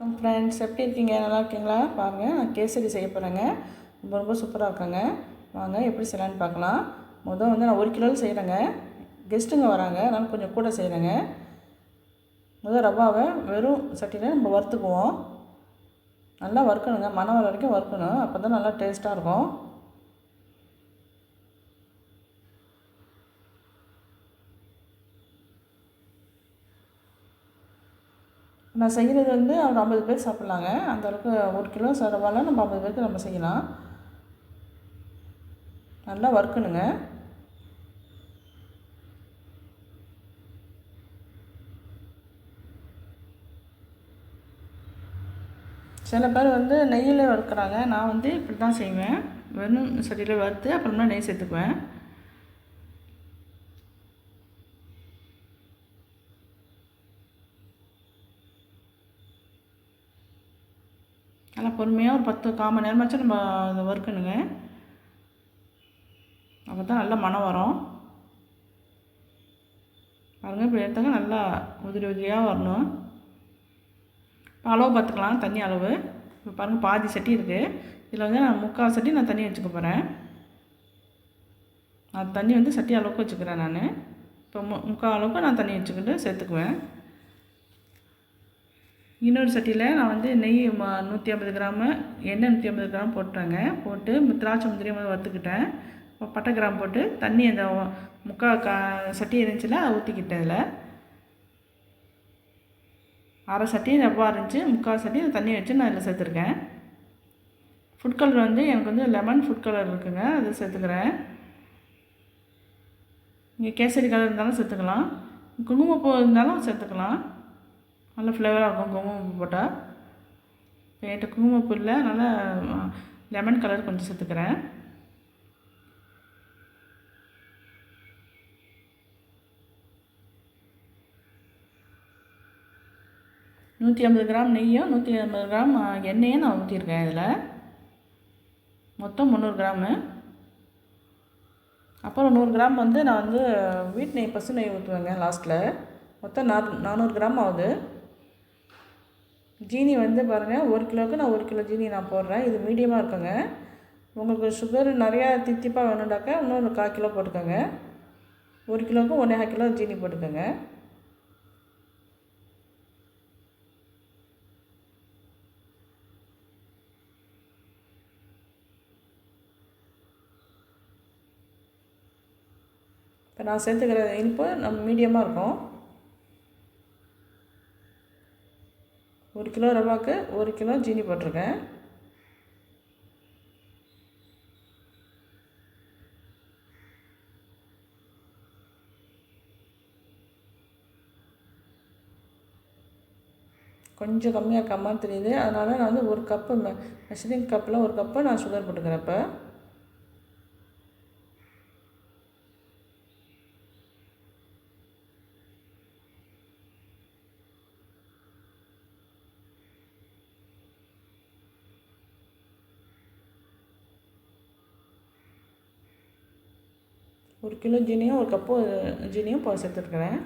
வணக்கம் ஃப்ரெண்ட்ஸ் எப்படி இருக்கீங்க? நல்லா இருக்கீங்களா? பாருங்கள் நான் கேசரி செய்ய போகிறேங்க ரொம்ப ரொம்ப சூப்பராக இருக்குங்க. வாங்க எப்படி செய்யலான்னு பார்க்கலாம். முதல் வந்து நான் ஒரு கிலோவில் செய்கிறேங்க கெஸ்ட்டுங்க வராங்க. அதனால் கொஞ்சம் கூட செய்கிறேங்க முதல் ரவாவை வெறும் சட்டியில் நம்ம வறுத்துக்குவோம். நல்லா வறுக்கணுங்க. மணம் வர வரைக்கும் வறுக்கணும். அப்போ தான் நல்லா டேஸ்ட்டாக இருக்கும். நான் செய்கிறது வந்து ஒரு ஐம்பது பேர் சாப்பிட்லாங்க. அந்த அளவுக்கு ஒரு கிலோ ரவாவில் நம்ம ஐம்பது பேருக்கு நம்ம செய்யலாம். நல்லா வறுக்கணுங்க. சில பேர் வந்து நெய்யில் வறுக்கிறாங்க. நான் வந்து இப்படி தான் செய்வேன். வெறும் சட்டியில் வறுத்து அப்புறமா நெய் சேர்த்துக்குவேன். நல்லா பொறுமையாக ஒரு பத்து கால் மணி நேரமாச்சும் நம்ம அதை வறுக்கணுங்க. அப்போ தான் நல்லா மனம் வரும். பாருங்கள் இப்போ எடுத்தாங்க நல்லா உதிரி உதிரியாக வரணும். இப்போ அளவு பார்த்துக்கலாம் தண்ணி அளவு. இப்போ பாருங்கள் பாதி சட்டி இருக்குது இதில் வந்து நான் முக்கால் சட்டி நான் தண்ணி வச்சுக்க போகிறேன் நான் தண்ணி வந்து சட்டி அளவுக்கு வச்சுக்கிறேன் நான். இப்போ மு முக்கால் அளவுக்கு நான் தண்ணி வச்சுக்கிட்டு சேர்த்துக்குவேன். இன்னொரு சட்டியில் நான் வந்து நெய் ம நூற்றி ஐம்பது கிராமு எண்ணெய் நூற்றி ஐம்பது கிராம் போட்டுறேங்க. போட்டு திராட்சை முந்திரி மாதிரி வறுத்துக்கிட்டேன். பட்டை கிராம் போட்டு தண்ணி அந்த முக்கால் கா சட்டி இருந்துச்சுல அதை ஊற்றிக்கிட்டேன் அதில் அரை சட்டி ரவா இருந்துச்சு முக்கால் சட்டி தண்ணி வச்சு நான் இதில் சேர்த்துருக்கேன். ஃபுட் கலர் வந்து எனக்கு வந்து லெமன் ஃபுட் கலர் இருக்குங்க அது சேர்த்துக்கிறேன். இங்கே கேசரி கலர் இருந்தாலும் சேர்த்துக்கலாம். குங்குமப்பூ இருந்தாலும் சேர்த்துக்கலாம். நல்ல ஃப்ளேவராக இருக்கும் குங்குமப்பூ போட்டால் என்கிட்ட குங்குமப்பூ இல்லை நல்லா லெமன் கலர் கொஞ்சம் சேர்த்துக்கிறேன். நூற்றி ஐம்பது கிராம் நெய்யும் நூற்றி ஐம்பது கிராம் எண்ணெயும் நான் ஊற்றிருக்கேன் இதில். மொத்தம் முந்நூறு கிராமு. அப்புறம் நூறு கிராம் வந்து நான் வந்து வீட்டு நெய் பசு நெய் ஊற்றுவேங்க லாஸ்ட்டில் மொத்தம் நானூறு கிராம் ஆகுது. ஜீனி வந்து பாருங்கள் ஒரு கிலோவுக்கு நான் ஒரு கிலோ ஜீனி நான் போடுறேன். இது மீடியமாக இருக்குங்க. உங்களுக்கு சுகர் நிறையா தித்திப்பாக வேணுன்னாக்கா இன்னும் ஒரு கால் கிலோ போட்டுக்கோங்க. ஒரு கிலோவுக்கு ஒன்றே கிலோ ஜீனி போட்டுக்கோங்க. இப்போ நான் சேர்த்துக்கிற இனிப்பு நம்ம மீடியமாக இருக்கும். ஒரு கிலோ ரவாக்கு ஒரு கிலோ ஜீனி போட்டிருக்கேன். கொஞ்சம் கம்மியாக இருக்க மாதிரி தெரியுது. அதனால் நான் வந்து ஒரு கப்பு மெஷரிங் கப்பில் ஒரு கப்பு நான் சுகர் போட்டுக்கிறேன் இப்போ. ஒரு கிலோ ஜீனியும் ஒரு கப்பு ஜீனியும் இப்போ சேர்த்துருக்குறேன்.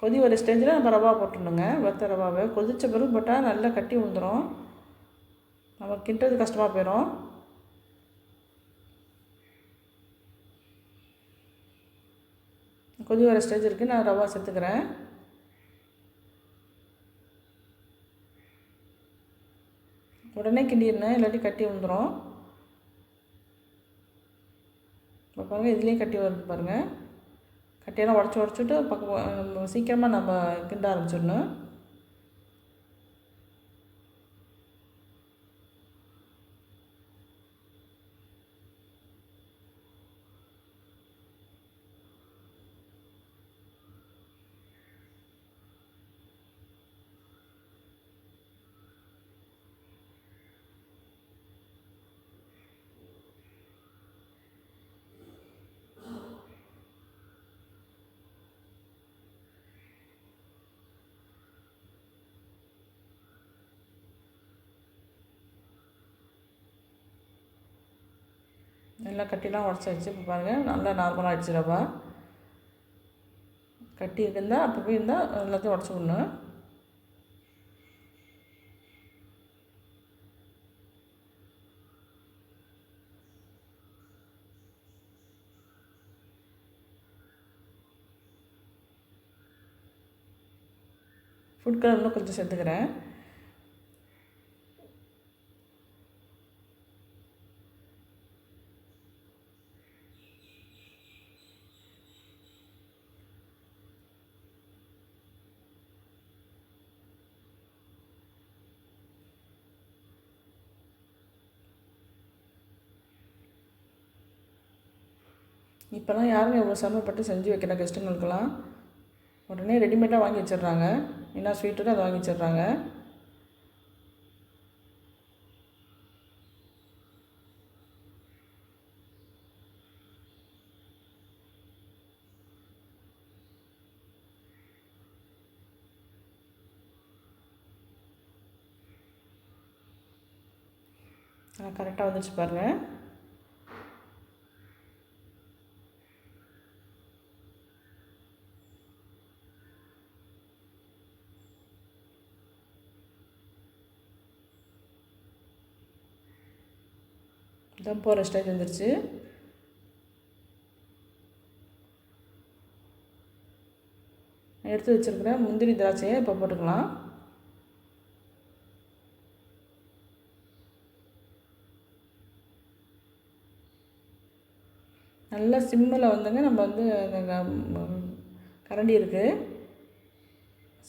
கொதி வர ஸ்டேஜில் நம்ம ரவா போட்டுடணுங்க. வத்த ரவாவை. கொதித்த பிறகு போட்டால் நல்லா கட்டி விழுந்துடும் நம்ம கிண்டுறது கஷ்டமாக போயிடும் கொதி வர ஸ்டேஜ் இருக்குது நான் ரவா சேர்த்துக்கிறேன். உடனே கிண்டிடணும் இல்லாட்டி கட்டி வந்துடும் இப்போ பாருங்கள் இதுலேயும் கட்டி வருது பாருங்கள் கட்டியெல்லாம் உடச்சி உடச்சிட்டு பக்கம் சீக்கிரமாக நம்ம கிண்ட ஆரம்பிச்சிடணும். நல்லா கட்டிலாம் உடச்சாச்சு. இப்போ பாருங்கள் நல்லா நார்மலாக ஆகிடுச்சு ரவா கட்டி இருந்தால் அப்போ போய் இருந்தால் எல்லாத்தையும் உடச்சி விடணும். ஃபுட் கலர் இன்னும் கொஞ்சம் சேர்த்துக்கிறேன். இப்போல்லாம் யாருமே இவ்வளோ சிரமப்பட்டு செஞ்சு வைக்கிற கெஸ்ட்டுங்களுக்கெல்லாம் உடனே ரெடிமேடாக வாங்கி வச்சிடுறாங்க. என்ன ஸ்வீட்டோ அதை வாங்கி வச்சிடுறாங்க. கரெக்டாக வந்துச்சு பாருங்கள் தம் போகிற ஸ்டேஜ் வந்துருச்சு. எடுத்து வச்சுருக்கிறேன் முந்திரி திராட்சையை இப்போ போட்டுக்கலாம். நல்லா சிம்மில் வந்துங்க நம்ம வந்து அந்த கரண்டி இருக்குது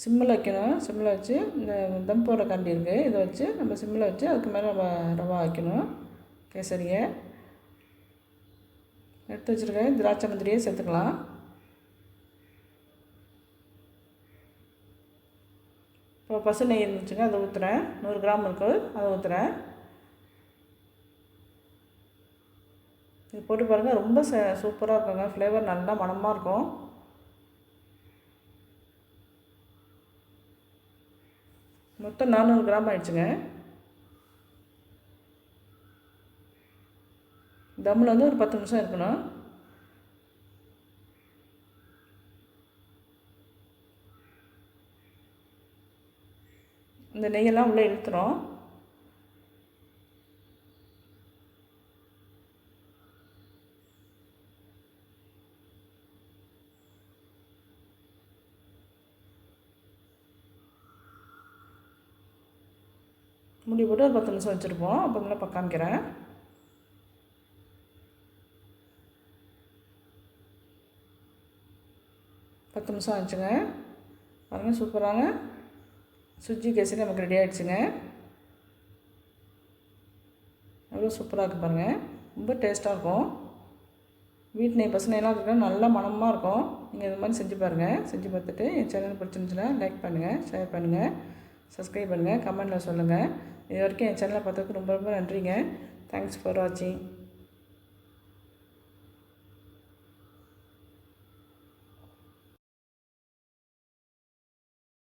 சிம்மில் வைக்கணும் சிம்மில் வச்சு இந்த தம் போடுற கரண்டி இருக்குது இதை வச்சு நம்ம சிம்மில் வச்சு அதுக்கு மேலே நம்ம ரவா வைக்கணும். கேசரியை. எடுத்து வச்சுருக்கேன் திராட்சை முந்திரியை சேர்த்துக்கலாம். இப்போ பசு நெய் இருந்துச்சுங்க அதை ஊற்றுறேன் நூறு கிராம் இருக்குது அதை ஊற்றுறேன் இது போட்டு பாருங்கள் ரொம்ப ச சூப்பராக இருக்குங்க. ஃப்ளேவர் நல்லா மணமாக இருக்கும். மொத்தம் நானூறு கிராம் ஆயிடுச்சுங்க. தம்மில் வந்து ஒரு பத்து நிமிஷம் இருக்கணும். இந்த நெய்யெல்லாம் உள்ளே இழுத்துறோம். முடி போட்டு ஒரு பத்து நிமிஷம் வச்சுருப்போம். அப்புறமேல பக்காமிக்கிறேன் பத்து நிமிஷம் ஆச்சுங்க. பாருங்கள் சூப்பராங்க. சுஜி கேசரி நமக்கு ரெடி ஆகிடுச்சுங்க எவ்வளோ சூப்பராக இருக்குது பாருங்கள் ரொம்ப டேஸ்ட்டாக இருக்கும். வீட்டு நெய் பசனையெல்லாம் இருக்கிற நல்லா மனமாக இருக்கும். நீங்கள் இது மாதிரி செஞ்சு பாருங்கள் செஞ்சு பார்த்துட்டு என் சேனல் பிடிச்சிருந்துச்சுன்னா லைக் பண்ணுங்கள் ஷேர் பண்ணுங்கள் சப்ஸ்கிரைப் பண்ணுங்கள் கமெண்டில் சொல்லுங்கள் இது வரைக்கும் என் சேனலை பார்த்ததுக்கு ரொம்ப ரொம்ப நன்றிங்க. தேங்க்ஸ் ஃபார் வாட்சிங்